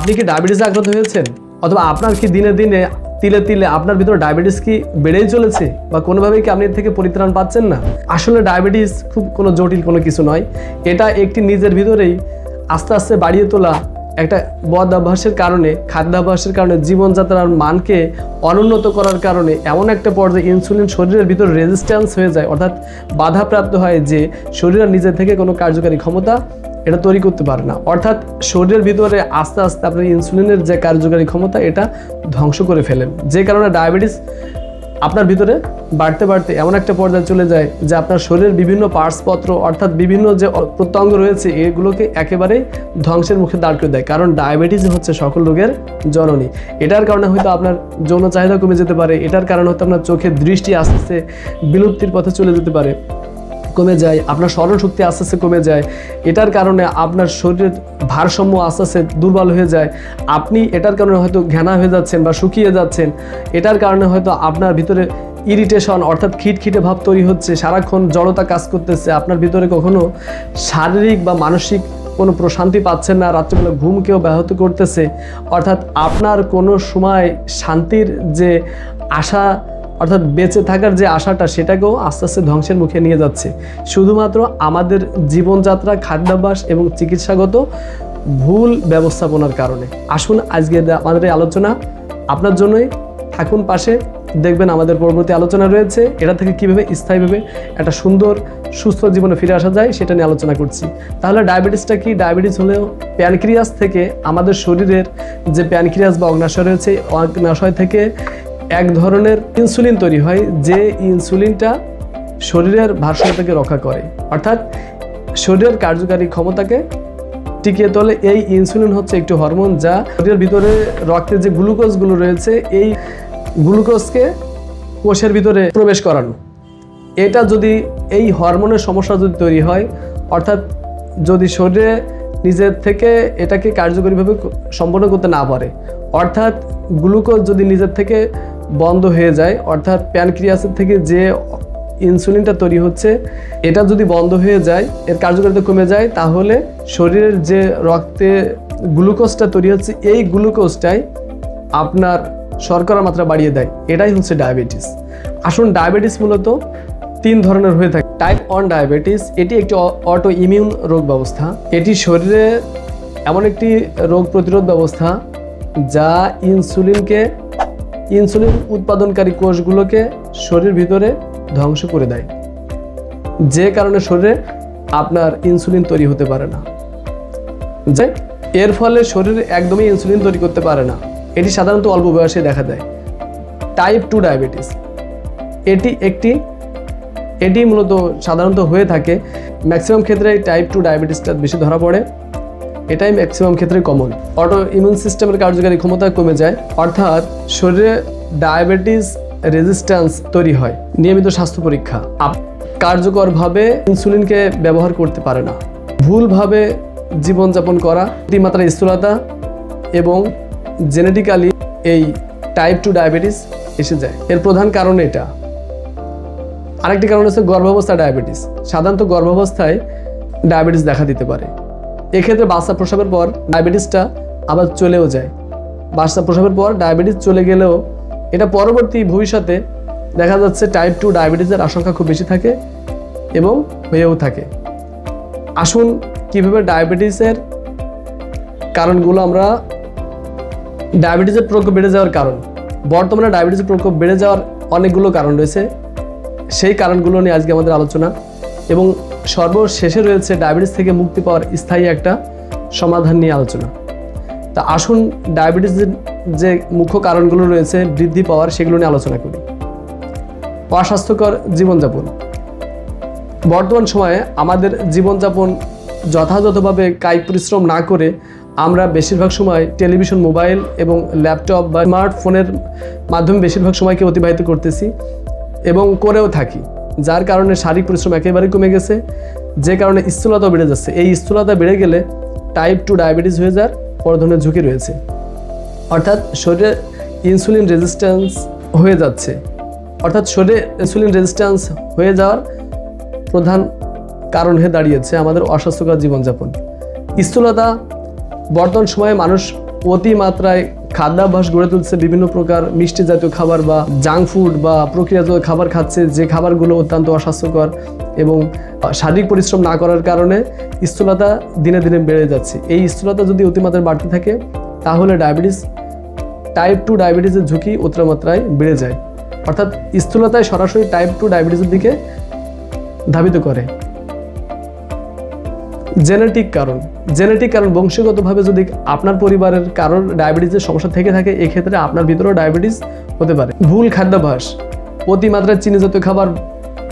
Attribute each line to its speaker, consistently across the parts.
Speaker 1: আপনি কি ডায়াবেটিসে আক্রান্ত হয়েছেন? অথবা আপনার কি দিনে দিনে তিলে তিলে আপনার ভিতরে ডায়াবেটিস কি বেড়েই চলেছে? বা কোনোভাবেই কি আপনি এর থেকে পরিত্রাণ পাচ্ছেন না? আসলে ডায়াবেটিস খুব কোনো জটিল কোনো কিছু নয়। এটা একটি নিজের ভিতরেই আস্তে আস্তে বাড়িয়ে তোলা একটা বদ অভ্যাসের কারণে, খাদ্যাভ্যাসের কারণে, জীবনযাত্রার মানকে অনুন্নত করার কারণে এমন একটা পর্যায়ে ইনসুলিন শরীরের ভিতরে রেজিস্ট্যান্স হয়ে যায়। অর্থাৎ বাধাপ্রাপ্ত হয় যে শরীরের নিজে থেকে কোনো কার্যকারী ক্ষমতা এটা তৈরি করতে পারে না। অর্থাৎ শরীরের ভিতরে আস্তে আস্তে আপনার ইনসুলিনের যে কার্যকারী ক্ষমতা, এটা ধ্বংস করে ফেলেন যে কারণে ডায়াবেটিস আপনার ভিতরে বাড়তে বাড়তে এমন একটা পর্যায়ে চলে যায় যে আপনার শরীরের বিভিন্ন পার্টসপত্র অর্থাৎ বিভিন্ন যে প্রত্যঙ্গ রয়েছে, এগুলোকে একেবারেই ধ্বংসের মুখে দাঁড় করে দেয়। কারণ ডায়াবেটিস হচ্ছে সকল রোগের জননী। এটার কারণে হয়তো আপনার যৌন চাহিদা কমে যেতে পারে। এটার কারণে হয়তো আপনার চোখের দৃষ্টি আস্তে আস্তে বিলুপ্তির পথে চলে যেতে পারে। কমে যায়, আপনার স্মরণ শক্তি আস্তে আস্তে কমে যায়, এটার কারণে আপনার শরীরের ভারসাম্য আস্তে আস্তে দুর্বল হয়ে যায়। আপনি এটার কারণে হয়তো ঘেনা হয়ে যাচ্ছেন বা শুকিয়ে যাচ্ছেন, এটার কারণে হয়তো আপনার ভিতরে ইরিটেশন অর্থাৎ খিটখিটে ভাব তৈরি হচ্ছে, সারাক্ষণ জড়তা কাজ করতেছে, আপনার ভিতরে কখনো শারীরিক বা মানসিক কোনো প্রশান্তি পাচ্ছেন না, রাত্রিবেলা ঘুমকেও ব্যাহত করতেছে। অর্থাৎ আপনার কোনো সময় শান্তির যে আশা অর্থাৎ বেঁচে থাকার যে আশাটা, সেটাকেও আস্তে আস্তে ধ্বংসের মুখে নিয়ে যাচ্ছে। শুধুমাত্র আমাদের জীবনযাত্রা, খাদ্যাভ্যাস এবং চিকিৎসাগত ভুল ব্যবস্থাপনার কারণে। আসুন আজকে আমাদের এই আলোচনা আপনার জন্যই থাকুন পাশে। দেখবেন আমাদের পরবর্তী আলোচনা রয়েছে। এটা থেকে কীভাবে স্থায়ীভাবে একটা সুন্দর, সুস্থ জীবনে ফিরে আসা যায়, সেটা নিয়ে আলোচনা করছি। তাহলে ডায়াবেটিসটা কি? ডায়াবেটিস হলেও প্যানক্রিয়াস থেকে আমাদের শরীরের যে প্যানক্রিয়াস বা অগ্নাশয় রয়েছে, অগ্নাশয় থেকে এক ধরনের ইনসুলিন তৈরি হয় যে ইনসুলিনটা শরীরের ভারসাম্যতাকে রক্ষা করে। অর্থাৎ শরীরের কার্যকারী ক্ষমতাকে টিকিয়ে তোলে। এই ইনসুলিন হচ্ছে একটি হরমোন যা শরীরের ভিতরে রক্তে যে গ্লুকোজগুলো রয়েছে, এই গ্লুকোজকে কোষের ভিতরে প্রবেশ করানো। এটা যদি এই হরমোনের সমস্যা যদি তৈরি হয়, অর্থাৎ যদি শরীরে নিজের থেকে এটাকে কার্যকরীভাবে সম্পন্ন করতে না পারে, অর্থাৎ গ্লুকোজ যদি নিজের থেকে বন্ধ হয়ে যায়, অর্থাৎ প্যানক্রিয়াসের থেকে যে ইনসুলিনটা তৈরি হচ্ছে, এটা যদি বন্ধ হয়ে যায়, এর কার্যকারিতা কমে যায়, তাহলে শরীরের যে রক্তে গ্লুকোজটা তৈরি হচ্ছে, এই গ্লুকোজটাই আপনার শর্করার মাত্রা বাড়িয়ে দেয়। এটাই হচ্ছে ডায়াবেটিস। আসুন, ডায়াবেটিস মূলত তিন ধরনের হয়ে থাকে। টাইপ ওয়ান ডায়াবেটিস এটি একটি অটো ইমিউন রোগ ব্যবস্থা। এটি শরীরে এমন একটি রোগ প্রতিরোধ ব্যবস্থা যা ইনসুলিনকে ইনসুলিন উৎপাদনকারী কোষগুলোকে শরীর ভিতরে ধ্বংস করে দেয়। যে কারণে শরীরে আপনার ইনসুলিন তৈরি হতে পারে না। যে এর ফলে শরীর একদমই ইনসুলিন তৈরি করতে পারে না। এটি সাধারণত অল্প বয়সে দেখা দেয়। টাইপ টু ডায়াবেটিস এটি একটি, এটি মূলত সাধারণত হয়ে থাকে। ম্যাক্সিমাম ক্ষেত্রে টাইপ টু ডায়াবেটিসটা বেশি ধরা পড়ে। এটাই ম্যাক্সিমাম ক্ষেত্রে কমন অটো ইমিউন সিস্টেমের কার্যকারী ক্ষমতা কমে যায়, অর্থাৎ শরীরে ডায়াবেটিস রেজিস্ট্যান্স তৈরি হয়, নিয়মিত স্বাস্থ্য পরীক্ষা। কার্যকরভাবে ইনসুলিনকে ব্যবহার করতে পারে না। ভুলভাবে জীবনযাপন করা অতিমাত্রা স্থূলতা এবং জেনেটিক্যালি এই টাইপ টু ডায়াবেটিস এসে যায়। এর প্রধান কারণ এটা। আরেকটি কারণ হচ্ছে গর্ভাবস্থা ডায়াবেটিস সাধারণত গর্ভাবস্থায় ডায়াবেটিস দেখা দিতে পারে। এক্ষেত্রে বাচ্চা প্রসবের পর ডায়াবেটিসটা আবার চলেও যায়। বাচ্চা প্রসবের পর ডায়াবেটিস চলে গেলেও এটা পরবর্তী ভবিষ্যতে দেখা যাচ্ছে টাইপ টু ডায়াবেটিসের আশঙ্কা খুব বেশি থাকে এবং হয়েও থাকে। আসুন কীভাবে ডায়াবেটিসের কারণগুলো আমরা ডায়াবেটিসের প্রকোপ বেড়ে যাওয়ার কারণ, বর্তমানে ডায়াবেটিসের প্রকোপ বেড়ে যাওয়ার অনেকগুলো কারণ রয়েছে। সেই কারণগুলো নিয়ে আজকে আমাদের আলোচনা। এবং সর্বশেষে রয়েছে ডায়াবেটিস থেকে মুক্তি পাওয়ার স্থায়ী একটা সমাধান নিয়ে আলোচনা। তা আসুন ডায়াবেটিসের যে মুখ্য কারণগুলো রয়েছে, বৃদ্ধি পাওয়ার, সেগুলো নিয়ে আলোচনা করি। অস্বাস্থ্যকর জীবনযাপন। বর্তমান সময়ে আমাদের জীবনযাপন যথাযথভাবে কায়িক পরিশ্রম না করে আমরা বেশিরভাগ সময় টেলিভিশন, মোবাইল এবং ল্যাপটপ বা স্মার্টফোনের মাধ্যমে বেশিরভাগ সময়কে অতিবাহিত করতেছি এবং করেও থাকি। যার কারণে শারীরিক পরিশ্রম একেবারে কমে গেছে, যে কারণে স্থূলতা বেড়ে যাচ্ছে। এই স্থূলতা বেড়ে গেলে টাইপ টু ডায়াবেটিস হয়ে যাওয়ার বড় ধরনের ঝুঁকি রয়েছে। অর্থাৎ শরীরে ইনসুলিন রেজিস্ট্যান্স হয়ে যাচ্ছে। অর্থাৎ শরীরে ইনসুলিন রেজিস্ট্যান্স হয়ে যাওয়ার প্রধান কারণ হয়ে দাঁড়িয়েছে আমাদের অস্বাস্থ্যকর জীবনযাপন। স্থূলতা বর্তমান সময়ে মানুষ অতিমাত্রায় খাদ্যাভ্যাস গড়ে তুলছে বিভিন্ন প্রকার মিষ্টি জাতীয় খাবার বা জাঙ্ক ফুড বা প্রক্রিয়াজাত খাবার খাচ্ছে, যে খাবারগুলো অত্যন্ত অস্বাস্থ্যকর এবং শারীরিক পরিশ্রম না করার কারণে স্থূলতা দিনে দিনে বেড়ে যাচ্ছে। এই স্থূলতা যদি অতিমাত্রায় বাড়তে থাকে, তাহলে ডায়াবেটিস টাইপ টু ডায়াবেটিসের ঝুঁকি অতিমাত্রায় বেড়ে যায়। অর্থাৎ স্থূলতায় সরাসরি টাইপ টু ডায়াবেটিসের দিকে ধাবিত করে। জেনেটিক কারণ। জেনেটিক কারণ বংশগতভাবে যদি আপনার পরিবারের কারোর ডায়াবেটিসের সমস্যা থেকে থাকে, এক্ষেত্রে আপনার ভিতরেও ডায়াবেটিস হতে পারে। ভুল খাদ্যাভ্যাস, অতিমাত্রায় চিনি জাতীয় খাবার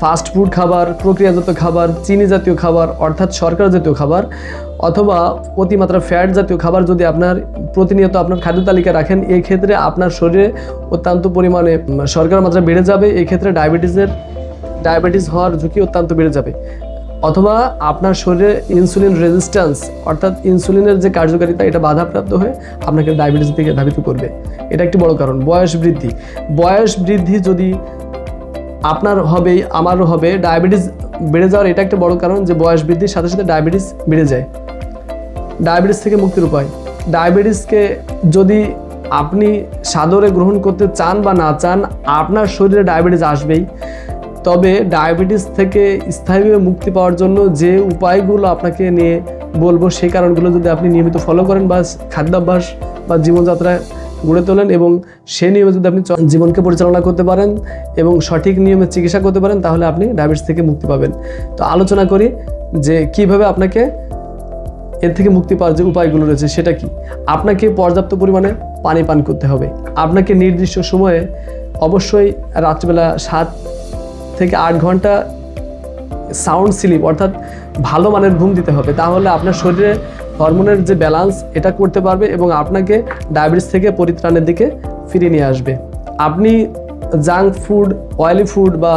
Speaker 1: ফাস্ট ফুড খাবার, প্রক্রিয়াজাত খাবার চিনি জাতীয় খাবার, অর্থাৎ শর্করা জাতীয় খাবার, অথবা অতিমাত্রা ফ্যাট জাতীয় খাবার যদি আপনার প্রতিনিয়ত আপনার খাদ্য তালিকা রাখেন এই ক্ষেত্রে আপনার শরীরে অত্যন্ত পরিমাণে শর্করার মাত্রা বেড়ে যাবে, এক্ষেত্রে ডায়াবেটিসের, ডায়াবেটিস হওয়ার ঝুঁকি অত্যন্ত বেড়ে যাবে। অথবা আপনার শরীরে ইনসুলিন রেজিস্ট্যান্স অর্থাৎ ইনসুলিনের যে কার্যকারিতা, এটা বাধাপ্রাপ্ত হয়ে আপনাকে ডায়াবেটিস দিকে ধাবিত করবে। এটা একটি বড় কারণ, বয়স বৃদ্ধি। বয়স বৃদ্ধি যদি আপনার হবেই, আমারও হবে ডায়াবেটিস বেড়ে যাওয়ার এটা একটা বড় কারণ যে বয়স বৃদ্ধির সাথে সাথে ডায়াবেটিস বেড়ে যায়। ডায়াবেটিস থেকে মুক্তির উপায়। ডায়াবেটিসকে যদি আপনি সাদরে গ্রহণ করতে চান বা না চান, আপনার শরীরে ডায়াবেটিস আসবেই। তবে ডায়াবেটিস থেকে স্থায়ীভাবে মুক্তি পাওয়ার জন্য যে উপায়গুলো আপনাকে নিয়ে বলব সেই কারণগুলো যদি আপনি নিয়মিত ফলো করেন বা খাদ্যাভ্যাস বা জীবনযাত্রায় গড়ে তোলেন এবং সে নিয়মে যদি আপনি জীবনকে পরিচালনা করতে পারেন এবং সঠিক নিয়মে চিকিৎসা করতে পারেন, তাহলে আপনি ডায়াবেটিস থেকে মুক্তি পাবেন। তো আলোচনা করি যে কীভাবে আপনাকে এর থেকে মুক্তি পাওয়ার যে উপায়গুলো রয়েছে, সেটা কি? আপনাকে পর্যাপ্ত পরিমাণে পানি পান করতে হবে। আপনাকে নির্দিষ্ট সময়ে অবশ্যই রাত্রিবেলা সাত থেকে আট ঘণ্টা সাউন্ড স্লিপ অর্থাৎ ভালো মানের ঘুম দিতে হবে। তাহলে আপনার শরীরে হরমোনের যে ব্যালান্স এটা করতে পারবে এবং আপনাকে ডায়াবেটিস থেকে পরিত্রাণের দিকে ফিরিয়ে নিয়ে আসবে। আপনি জাঙ্ক ফুড অয়েলি ফুড বা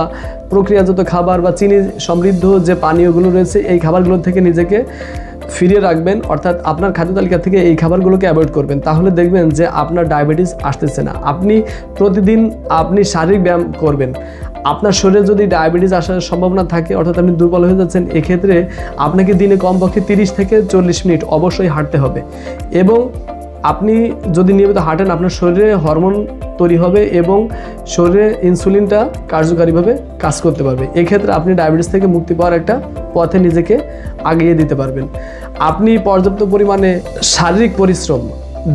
Speaker 1: প্রক্রিয়াজাত খাবার বা চিনি সমৃদ্ধ যে পানীয়গুলো রয়েছে, এই খাবারগুলো থেকে নিজেকে ফিরিয়ে রাখবেন। অর্থাৎ আপনার খাদ্য তালিকা থেকে এই খাবারগুলোকে অ্যাভয়েড করবেন। তাহলে দেখবেন যে আপনার ডায়াবেটিস আসতেছে না। আপনি প্রতিদিন আপনি শারীরিক ব্যায়াম করবেন। আপনার শরীরে যদি ডায়াবেটিস আসার সম্ভাবনা থাকে, অর্থাৎ আপনি দুর্বল হয়ে যাচ্ছেন, এক্ষেত্রে আপনাকে দিনে কমপক্ষে তিরিশ থেকে চল্লিশ মিনিট অবশ্যই হাঁটতে হবে। এবং আপনি যদি নিয়মিত হাঁটেন, আপনার শরীরে হরমোন তৈরি হবে এবং শরীরে ইনসুলিনটা কার্যকারীভাবে কাজ করতে পারবে। এক্ষেত্রে আপনি ডায়াবেটিস থেকে মুক্তি পাওয়ার একটা পথে নিজেকে আগিয়ে দিতে পারবেন। আপনি পর্যাপ্ত পরিমাণে শারীরিক পরিশ্রম,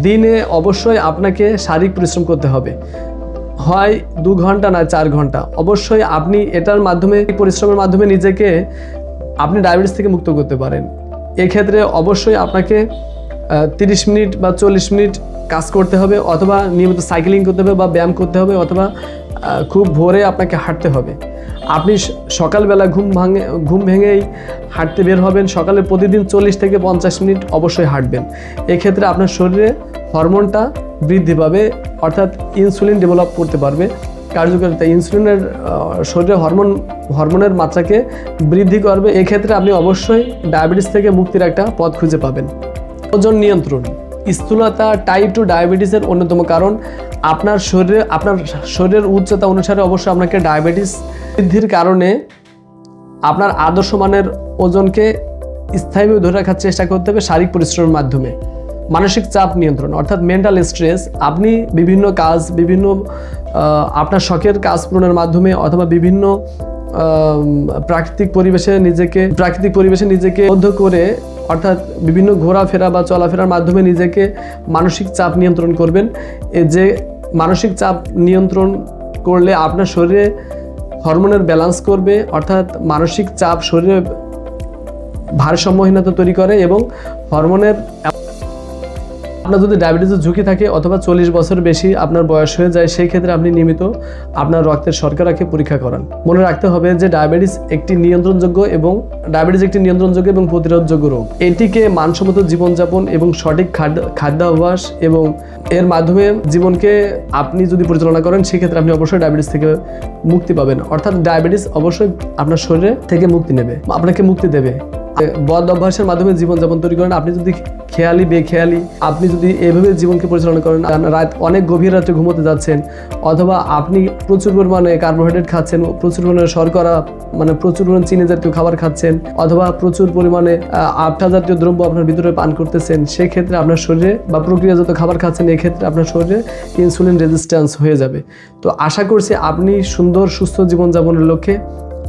Speaker 1: দিনে অবশ্যই আপনাকে শারীরিক পরিশ্রম করতে হবে। হয় দু ঘণ্টা না চার ঘণ্টা। অবশ্যই আপনি এটার মাধ্যমে, পরিশ্রমের মাধ্যমে নিজেকে আপনি ডায়াবেটিস থেকে মুক্ত করতে পারেন। এক্ষেত্রে অবশ্যই আপনাকে তিরিশ মিনিট বা চল্লিশ মিনিট কাজ করতে হবে অথবা নিয়মিত সাইকেলিং করতে হবে বা ব্যায়াম করতে হবে অথবা খুব ভোরে আপনাকে হাঁটতে হবে। আপনি সকালবেলা ঘুম ভাঙে, ঘুম ভেঙেই হাঁটতে বের হবেন। সকালে প্রতিদিন চল্লিশ থেকে পঞ্চাশ মিনিট অবশ্যই হাঁটবেন। এক্ষেত্রে আপনার শরীরে হরমোনটা বৃদ্ধি পাবে, অর্থাৎ ইনসুলিন ডেভেলপ করতে পারবে। কার্যকারিতা, ইনসুলিনের শরীরে হরমোন, হরমোনের মাত্রাকে বৃদ্ধি করবে। এক্ষেত্রে আপনি অবশ্যই ডায়াবেটিস থেকে মুক্তির একটা পথ খুঁজে পাবেন। ওজন নিয়ন্ত্রণ। স্থূলতা টাইপ টু ডায়াবেটিসের অন্যতম কারণ। আপনার শরীরে, আপনার শরীরের উচ্চতা অনুসারে অবশ্যই আপনাকে ডায়াবেটিস বৃদ্ধির কারণে আপনার আদর্শ মানের ওজনকে স্থায়ীভাবে ধরে রাখার চেষ্টা করতে হবে শারীরিক পরিশ্রমের মাধ্যমে। মানসিক চাপ নিয়ন্ত্রণ, অর্থাৎ মেন্টাল স্ট্রেস আপনি বিভিন্ন কাজ, বিভিন্ন আপনার শখের কাজ পূরণের মাধ্যমে অথবা বিভিন্ন প্রাকৃতিক পরিবেশে নিজেকে, প্রাকৃতিক পরিবেশে নিজেকে বদ্ধ করে, অর্থাৎ বিভিন্ন ঘোরাফেরা বা চলাফেরার মাধ্যমে নিজেকে মানসিক চাপ নিয়ন্ত্রণ করবেন। যে মানসিক চাপ নিয়ন্ত্রণ করলে আপনার শরীরে হরমোনের ব্যালান্স করবে, অর্থাৎ মানসিক চাপ শরীরে ভারসাম্যহীনতা তৈরি করে এবং হরমোনের আপনার যদি ডায়াবেটিসের ঝুঁকি থাকে অথবা চল্লিশ বছর বেশি আপনার বয়স হয়ে যায়, সেই ক্ষেত্রে আপনি নিয়মিত আপনার রক্তের শর্করাকে পরীক্ষা করান। মনে রাখতে হবে যে ডায়াবেটিস একটি নিয়ন্ত্রণযোগ্য এবং ডায়াবেটিস একটি নিয়ন্ত্রণযোগ্য এবং প্রতিরোধযোগ্য রোগ। এটিকে মানসম্মত জীবনযাপন এবং সঠিক খাদ্য, খাদ্যাভ্যাস এবং এর মাধ্যমে জীবনকে আপনি যদি পরিচালনা করেন, সেক্ষেত্রে আপনি অবশ্যই ডায়াবেটিস থেকে মুক্তি পাবেন। অর্থাৎ ডায়াবেটিস অবশ্যই আপনার শরীরে থেকে মুক্তি নেবে। আপনাকে মুক্তি দেবে। বদ অভ্যাসের মাধ্যমে জীবনযাপন তৈরি করেন। আপনি যদি খেয়ালি, বেখেয়ালি, আপনি যদি এভাবে জীবনকে পরিচালনা করেন রাত অনেক গভীর রাত্রে ঘুমোতে যাচ্ছেন, অথবা আপনি প্রচুর পরিমাণে কার্বোহাইড্রেট খাচ্ছেন, প্রচুর পরিমাণে শর্করা মানে প্রচুর পরিমাণে চিনি জাতীয় খাবার খাচ্ছেন, অথবা প্রচুর পরিমাণে আবটা জাতীয় দ্রব্য আপনার ভিতরে পান করতেছেন, সেক্ষেত্রে আপনার শরীরে বা প্রক্রিয়াজাত খাবার খাচ্ছেন, এক্ষেত্রে আপনার শরীরে ইনসুলিন রেজিস্ট্যান্স হয়ে যাবে। তো আশা করছি আপনি সুন্দর, সুস্থ জীবনযাপনের লক্ষ্যে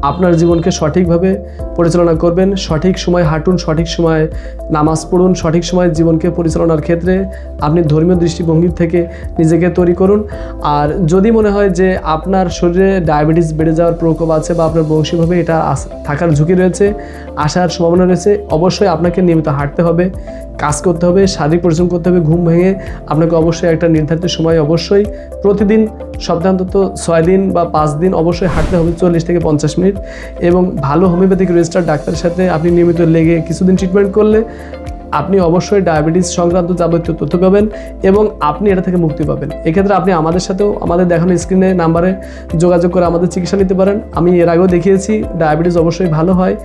Speaker 1: আপনার জীবনকে সঠিকভাবে পরিচালনা করবেন, সঠিক সময় হাঁটুন, সঠিক সময় নামাজ পড়ুন, সঠিক সময় জীবনকে পরিচালনার ক্ষেত্রে আপনি ধর্মীয় দৃষ্টিভঙ্গি থেকে নিজেকে তৈরি করুন। আর যদি মনে হয় যে আপনার শরীরে ডায়াবেটিস বেড়ে যাওয়ার প্রকোপ আছে বা আপনার বংশীভাবে এটা থাকার ঝুঁকি রয়েছে, আসার সম্ভাবনা রয়েছে, অবশ্যই আপনাকে নিয়মিত হাঁটতে হবে। কাজ করতে হবে, শারীরিক পরিশ্রম করতে হবে, ঘুম ভেঙে আপনাকে অবশ্যই একটা নির্ধারিত সময় অবশ্যই প্রতিদিন সপ্তাহে অন্তত ছয় দিন বা পাঁচ দিন অবশ্যই হাঁটতে হবে চল্লিশ থেকে পঞ্চাশ মিনিট এবং ভালো হোমিওপ্যাথিক রেজিস্টার ডাক্তারের সাথে আপনি নিয়মিত লেগে কিছুদিন ট্রিটমেন্ট করলে আপনি অবশ্যই ডায়াবেটিস সংক্রান্ত যাবতীয় তথ্য পাবেন এবং আপনি এটা থেকে মুক্তি পাবেন। এক্ষেত্রে আপনি আমাদের সাথেও আমাদের দেখানো স্ক্রিনে নাম্বারে যোগাযোগ করে আমাদের চিকিৎসা নিতে পারেন। আমি এর আগেও দেখিয়েছি, ডায়াবেটিস অবশ্যই ভালো হয়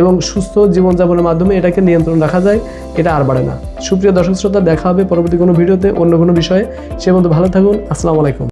Speaker 1: এবং সুস্থ জীবনযাপনের মাধ্যমে এটাকে নিয়ন্ত্রণ রাখা যায়, এটা আর বাড়ে না। সুপ্রিয় দর্শক শ্রোতা, দেখা হবে পরবর্তী কোনো ভিডিওতে অন্য কোনো বিষয়ে। সে মতো ভালো থাকুন, আসসালামু আলাইকুম।